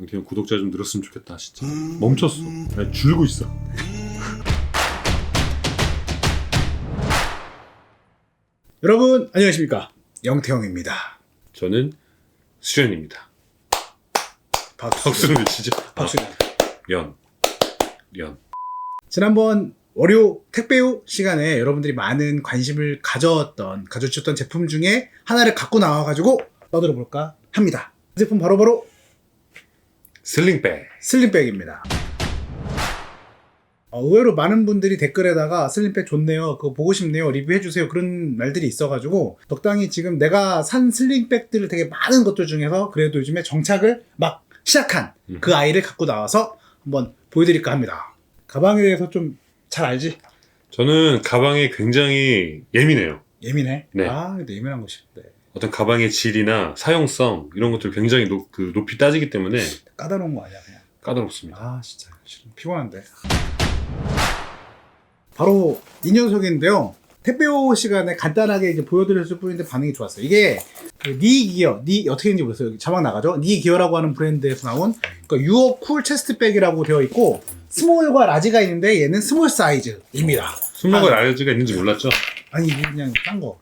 영태형 구독자 좀 늘었으면 좋겠다 진짜. 멈췄어. 아니, 줄고 있어. 여러분 안녕하십니까 영태형입니다. 저는 수련입니다. 박수. 박수는 진짜. 박수. 연. 연. 지난번 월요 택배요 시간에 여러분들이 많은 관심을 가졌던 가져주셨던 제품 중에 하나를 갖고 나와가지고 떠들어 볼까 합니다. 그 제품 바로바로 슬링백. 슬림백입니다. 어, 의외로 많은 분들이 댓글에다가 슬림백 좋네요. 그거 보고 싶네요. 리뷰해주세요. 그런 말들이 있어가지고 적당히 지금 내가 산 슬림백들을 되게 많은 것들 중에서 그래도 요즘에 정착을 막 시작한 음. 그 아이를 갖고 나와서 한번 보여드릴까 합니다. 가방에 대해서 좀 잘 알지? 저는 가방에 굉장히 예민해요. 예민해? 네. 아, 근데 예민한 거 싫대. 어떤 가방의 질이나 사용성 이런 것들 굉장히 높, 그 높이 따지기 때문에 까다로운 거 아니야, 그냥. 까다롭습니다. 아 진짜 싫어. 피곤한데 바로 이 녀석인데요 택배오 시간에 간단하게 이제 보여드렸을 뿐인데 반응이 좋았어요 이게 그 니기어 니 어떻게 했는지 모르겠어요 여기 자막 나가죠 니기어라고 하는 브랜드에서 나온 그 유어 쿨 체스트백이라고 되어 있고 스몰과 라지가 있는데 얘는 스몰 사이즈입니다 술먹을 알러지가 있는지 몰랐죠? 아니 그냥 딴 거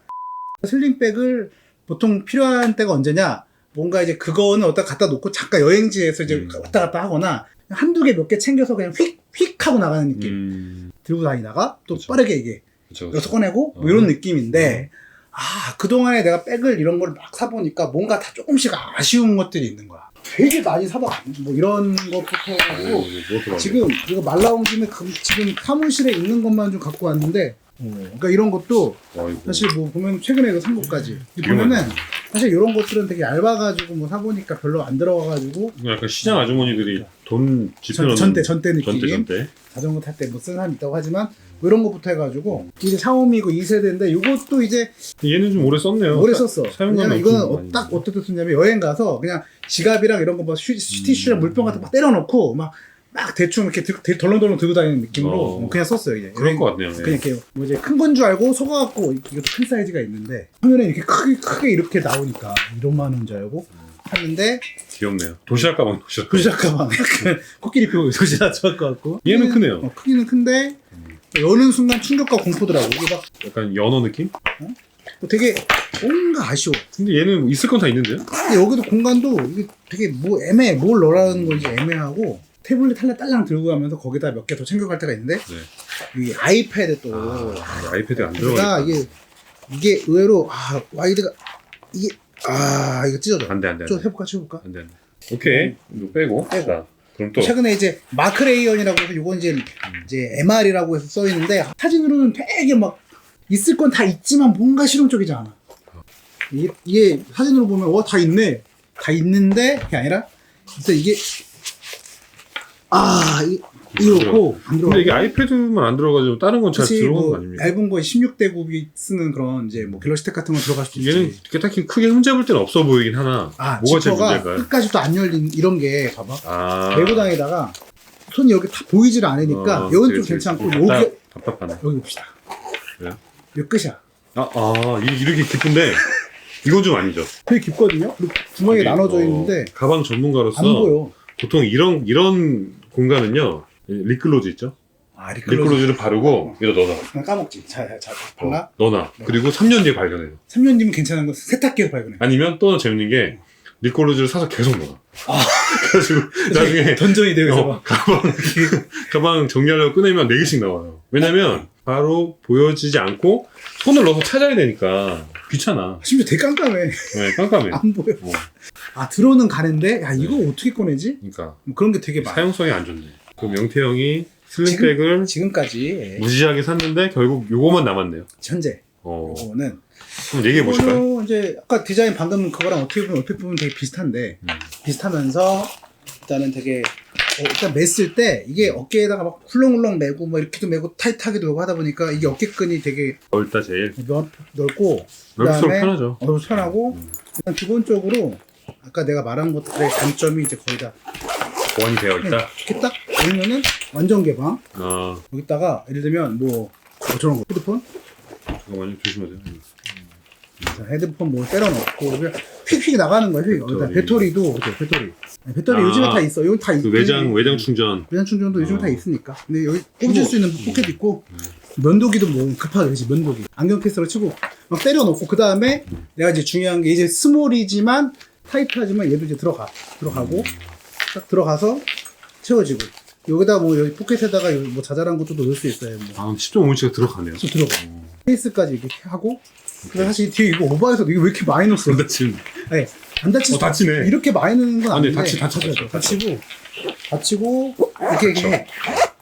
슬림백을 보통 필요한 때가 언제냐 뭔가 이제 그거는 어디다 갖다 놓고 잠깐 여행지에서 이제 음. 왔다 갔다 하거나 한두 개 몇 개 챙겨서 그냥 휙 휙 하고 나가는 느낌 음, 들고 다니다가 또 그쵸. 빠르게 이게 그쵸. 여기서 꺼내고 뭐 어. 이런 느낌인데 아 그동안에 내가 백을 이런 걸 막 사보니까 뭔가 다 조금씩 아쉬운 것들이 있는 거야 되게 많이 사다 뭐 이런 것부터 이거 지금 이거 말 나온 김에 금- 지금 사무실에 있는 것만 좀 갖고 왔는데 어, 그러니까 이런 것도 아이고. 사실 뭐 보면 최근에 산 것까지 되게 보면은. 사실 이런 것들은 되게 얇아가지고 뭐 사보니까 별로 안 들어가가지고 약간 시장 아주머니들이 돈 전, 전대 전대 느낌 전대 전대. 자전거 탈 때뭐 쓰는 사람 있다고 하지만 뭐 이런 것부터 해가지고 이제 샤오미고 2세대인데 이것도 이제 얘는 좀 오래 썼네요. 오래 사- 썼어. 왜냐면 이거는 어. 딱 어떻게 썼냐면 여행 가서 그냥 지갑이랑 이런 거뭐 티슈랑 음. 물병 같은 거 막 때려놓고 막, 막 대충 이렇게 들, 들- 덜렁덜렁 들고 다니는 느낌으로 어. 뭐 그냥 썼어요. 이제 그럴 것 같네요. 예. 그냥 이렇게 뭐 이제 큰건 줄 알고 속아갖고 이것도 큰 사이즈가 있는데 화면에 이렇게 크게 크게 이렇게 나오니까 이런만 원줄 알고 샀는데 귀엽네요. 도시락 가방 도시락. 도시락 가방 약간 코끼리 표 도시락 좋을 것 같고 얘는 크네요. 어, 크기는 큰데 여는 순간 충격과 공포더라고 이게 막 약간 연어 느낌? 뭐 되게 뭔가 아쉬워 근데 얘는 있을 건 다 있는데요? 근데 여기도 공간도 이게 되게 뭐 애매해 뭘 넣으라는 건지 애매하고 태블릿 하나 딸랑 들고 가면서 거기다 몇 개 더 챙겨갈 때가 있는데 네. 이 아이패드 또 아, 아이패드 안 그러니까 들어가니까. 이게 이게 의외로 아 와이드가 이게 아 이거 찢어져 안돼 안돼 좀 안돼 해볼까 해볼까 안돼 안돼. 오케이 이거 빼고. 빼고. 자, 그럼 또 최근에 이제 마크 레이언이라고 해서 요건 이제 이제 MR이라고 해서 써 있는데 사진으로는 되게 막 있을 건 다 있지만 뭔가 실용적이지 않아. 이, 이게 사진으로 보면 와다 있네. 다 있는데 그게 아니라 이게 아 이, 안 들어가. 근데 이게 아이패드만 안 들어가지고 다른 건 잘 들어가는 뭐거 아닙니까? 얇은 거에 16대 9이 쓰는 그런 이제 뭐 갤럭시텍 같은 거 들어갈 수도 있지. 얘는 이렇게 딱히 크게 흠잡을 때는 없어 보이긴 하나. 아 뭐가 제일 지퍼가 문제일까요? 끝까지 또안 열린 이런 게 봐봐. 아. 다니다가 손이 여기 다 보이질 않으니까 어, 여긴 그치, 좀. 괜찮고 답답- 여기 답답하네. 여기 봅시다. 왜요? 여기 끝이야. 아, 아, 이- 이렇게 깊은데 이건 좀 아니죠. 되게 깊거든요. 그리고 구멍이 이게, 나눠져 어, 있는데 가방 전문가로서 안 보여. 보통 이런 이런 공간은요 립글로즈 있죠. 아 리클로즈 립글로즈 를 바르고 여기다 넣어놔. 그냥 까먹지. 자, 자, 발라. 어, 넣어놔. 네. 그리고 3년 뒤에 발견해요. 3년 뒤면 괜찮은 거 세탁기에서 발견해. 아니면 또 재밌는 게 립글로즈를 사서 계속 넣어. 아. 그래가지고 나중에 던전이 되면서 어, 가방 가방 정리하려고 꺼내면 4 개씩 나와요. 왜냐면 바로 보여지지 않고 손을 넣어서 찾아야 되니까 귀찮아. 심지어 되게 깜깜해. 네, 깜깜해. 안 보여. 어, 아 들어오는 가는데 야 이거 어떻게 꺼내지? 그러니까 뭐 그런 게 되게 많아. 사용성이 안 좋네. 그럼 영태 형이 슬링백을 지금까지 무지하게 샀는데 결국 요거만 남았네요. 현재 어, 이거는 한번 얘기해 보실까요? 이거는 이제 아까 디자인 방금 그거랑 어떻게 보면 얼핏 보면 되게 비슷한데 음. 비슷하면서 일단은 되게 어, 일단 맸을 때 이게 어깨에다가 막 훌렁훌렁 매고 뭐 이렇게도 매고 타이트하게도 매고 하다 보니까 이게 어깨끈이 되게 넓다 제일. 넓, 넓고 넓을수록 그다음에 편하죠. 어, 편하고 일단 기본적으로 아까 내가 말한 것들의 단점이 이제 거의 다 보완이 되어 있다. 이렇게 딱 올리면은 완전 개방 아, 여기다가 예를 들면 뭐, 뭐 저런 거 헤드폰 잠깐만요. 조심하세요. 음. 자, 헤드폰 뭐 때려 넣고 그러면 휙휙 나가는 거예요. 휙. 여기다 배터리. 배터리도 그죠, 배터리. 네, 배터리 아, 요즘에 다 있어. 여기 다그 있긴 외장 해. 외장 충전. 외장 충전도 요즘에 어. 다 있으니까. 근데 여기 꽂을 수 있는 포켓 있고 면도기도 뭐 급하게 그지 면도기. 안경 케이스로 치고 막 때려놓고 그 다음에 내가 이제 중요한 게 이제 스몰이지만 타이트하지만 얘도 이제 들어가 들어가고 딱 들어가서 채워지고 여기다 뭐 여기 포켓에다가 여기 뭐 자잘한 것도 넣을 수 있어요. 뭐. 아 10.5인치가 들어가네요. 또 들어가. 케이스까지 이렇게 하고 근데 사실 뒤에 이거 오버해서 이게 왜 이렇게 많이 넣었어? 다친. 아니, 안 다치 어, 다치네. 이렇게 많이 넣는 건 아, 네, 아닌데 다치- 다쳤어요. 다쳐요. 다치고 다치고 이렇게 이렇게 해.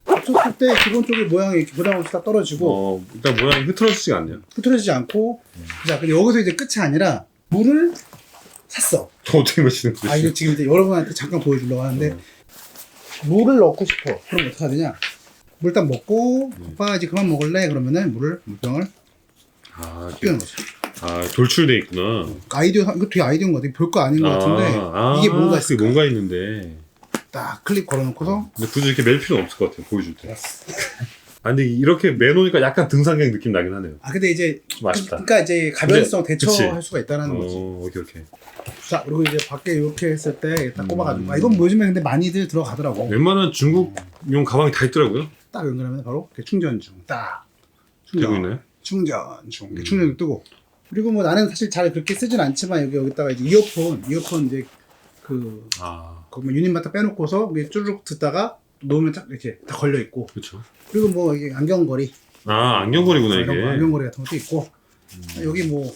다쳤을 때 기본적으로 모양이 이렇게 부담없이 다 떨어지고 어 일단 모양이 흐트러지지가 않네요. 흐트러지지 않고 자 근데 여기서 이제 끝이 아니라 물을 샀어. 저 어떻게 마시는 거지? 아 이거 지금 이제 여러분한테 잠깐 보여주려고 하는데 물을 넣고 싶어. 그럼 어떻게 해야 되냐? 물딱 먹고 오빠 이제 그만 먹을래? 그러면은 물을 물병을 아, 이게- 끼워 넣었어. 아 돌출돼 있구나. 아이디어 이거 되게 아이디어인 것 같아. 별거 아닌 것 같은데 아, 이게 뭔가 그게 있을까? 뭔가 있는데. 딱 클릭 걸어놓고서 근데 굳이 이렇게 멜 필요는 없을 것 같아요. 보여줄 때. 아 근데 이렇게 매놓으니까 약간 등산객 느낌 나긴 하네요. 아 근데 이제 좀 아쉽다. 그 러니까 이제 가변성 대처할. 수가 있다는 거지. 어 오케이 오케이. 자 그리고 이제 밖에 이렇게 했을 때 딱 꼽아가지고 음. 아, 이건 뭐 요즘에 근데 많이들 들어가더라고. 웬만한 중국용 가방이 다 있더라고요. 딱 연결하면 바로 이렇게 충전 중. 딱 되고 충전 있나요? 충전 중. 이렇게 음. 충전도 뜨고. 그리고 뭐 나는 사실 잘 그렇게 쓰진 않지만 여기 여기다가 이제 이어폰 이어폰 이제 그아 유닛만 딱 빼놓고서 이게 쭈르륵 듣다가 놓으면 딱 이렇게 다 걸려 있고 그렇죠. 그리고 뭐 이게 안경거리 아 안경거리구나 이런 거, 이게. 안경거리 같은 것도 있고 여기 뭐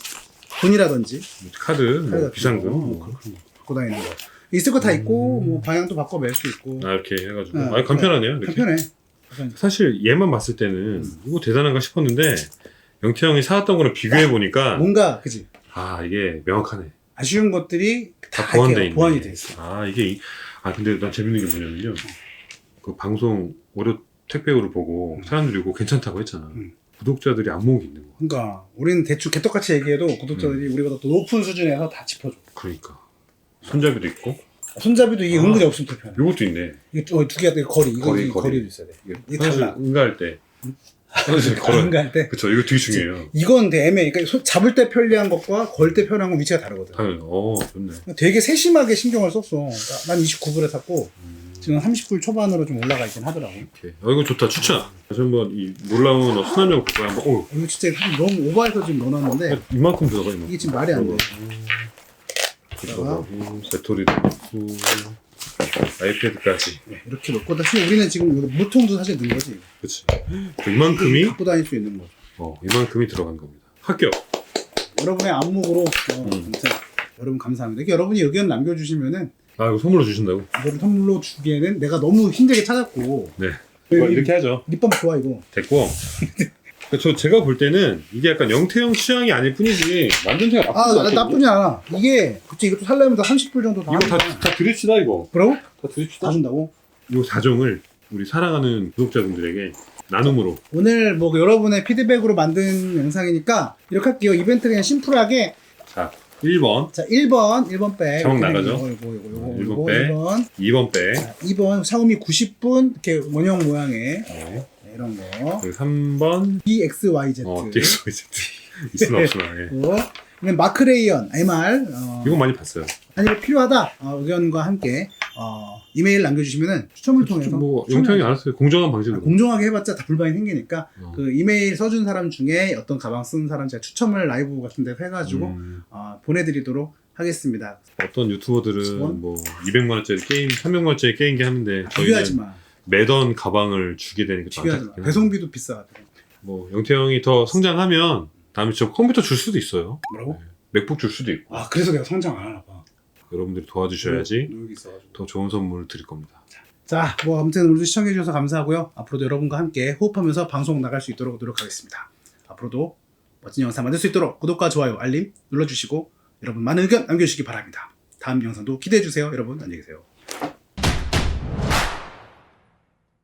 돈이라든지 카드, 카드 뭐 비상금. 거, 뭐. 그런 거 갖고 다니는 거 있을 거 다 있고 뭐 방향도 바꿔 맬 수 있고 아 이렇게 해가지고. 네, 아 간편하네요. 이렇게. 편해. 사실 얘만 봤을 때는 이거 대단한가 싶었는데 영태 형이 사왔던 거랑 비교해 보니까 뭔가 그지 아 이게 명확하네. 아쉬운 것들이 다, 다 보완돼 이렇게 있네. 보완이 돼 있어. 아 이게 이- 아 근데 난 재밌는 게 뭐냐면요. 그 방송 월요 택배우를 보고 사람들이 이거 괜찮다고 했잖아. 음. 구독자들이 안목이 있는 거. 그러니까 우리는 대충 개떡같이 얘기해도 구독자들이 우리보다 더 높은 수준에서 다 짚어줘. 그러니까 손잡이도 있고 손잡이도 이게 아. 은근히 없으면 불편해. 요것도 있네. 이게 두, 두 개가 되게 거리 이거 거리, 이 거리. 거리 도 있어야 돼. 이게 달라. 응가할 때. 화장실 걸어. 응가할 때 그쵸 이거 되게 중요해요. 이건 되게 애매해. 그러니까 손- 잡을 때 편리한 것과 걸 때 편한 건 위치가 다르거든. 당연히 어 좋네. 되게 세심하게 신경을 썼어. 나- 난 29불에 샀고 음, 지금 30불 초반으로 좀 올라가 있긴 하더라고. 오케이. 어 이거 좋다 추천. 다시 한번 이 놀라운 어, 순환형 국가 한번. 어 이거 진짜 너무 오버해서 지금 넣어놨는데 이만큼 들어가 이만큼. 이게 지금 말이 안 돼. 들어가고 배터리도 있고 아이패드까지. 네, 이렇게 넣고 사실 우리는 지금 여기 물통도 사실 넣은 거지. 그치. 그 이만큼이 갖고 다닐 수 있는 거죠. 어 이만큼이 들어간 겁니다. 합격. 여러분의 안목으로 어, 음. 아무튼 여러분 감사합니다. 이렇게 여러분이 의견 남겨주시면은 아 이거 선물로 주신다고? 이거를 선물로 주기에는 내가 너무 힘들게 찾았고 네. 이거 이렇게 하죠. 립밤 좋아 이거. 됐고. 저 제가 볼 때는 이게 약간 영태형 취향이 아닐 뿐이지 만듦새가 나쁘지 아 않거든요. 나쁘지 않아. 이게 그치 이것도 살려면 다 30불 정도 다 이거 다, 하니까. 다 드립시다 이거. 뭐라고? 다 드립시다. 다 준다고? 이 사정을 우리 사랑하는 구독자분들에게 나눔으로. 오늘 뭐 여러분의 피드백으로 만든 영상이니까 이렇게 할게요. 이벤트 그냥 심플하게 자 1번, 자 1번 1번 백 이렇게 나가죠? 이거 이거 이거 이거 일번 백. 1번 2번 빼. 자 2번 샤오미 90분 이렇게 원형 모양의 네. 네, 이런 거 그리고 3번 DXYZ 어 DXYZ 있으나 없으나 예. 그리고 이건 마크레이언 MR 어, 이거 많이 봤어요. 아니 이거 필요하다 어, 의견과 함께 어, 이메일 남겨주시면은 추첨을 통해서 뭐 영태형이 알았어요. 공정한 방식으로. 공정하게 해봤자 다 불만이 생기니까 어. 그 이메일 써준 사람 중에 어떤 가방 쓴 사람 제가 추첨을 라이브 같은 데서 해가지고 음, 어, 보내드리도록 하겠습니다. 어떤 유튜버들은? 뭐 200만 원짜리 게임, 300만 원짜리 게임기 하는데 비교하지 저희는 마. 매던 가방을 주게 되니까 좀 비교하지 마. 안타깝긴 배송비도 비싸. 뭐 영태형이 더 성장하면 다음에 저 컴퓨터 줄 수도 있어요. 뭐라고? 맥북 줄 수도 있고 아 그래서 내가 성장 안 하나 봐. 여러분들이 도와주셔야지 노력이 있어가지고. 더 좋은 선물을 드릴 겁니다. 자, 뭐 아무튼 오늘도 시청해 주셔서 감사하고요. 앞으로도 여러분과 함께 호흡하면서 방송 나갈 수 있도록 노력하겠습니다. 앞으로도 멋진 영상 만들 수 있도록 구독과 좋아요, 알림 눌러주시고 여러분 많은 의견 남겨주시기 바랍니다. 다음 영상도 기대해 주세요. 여러분 안녕히 계세요.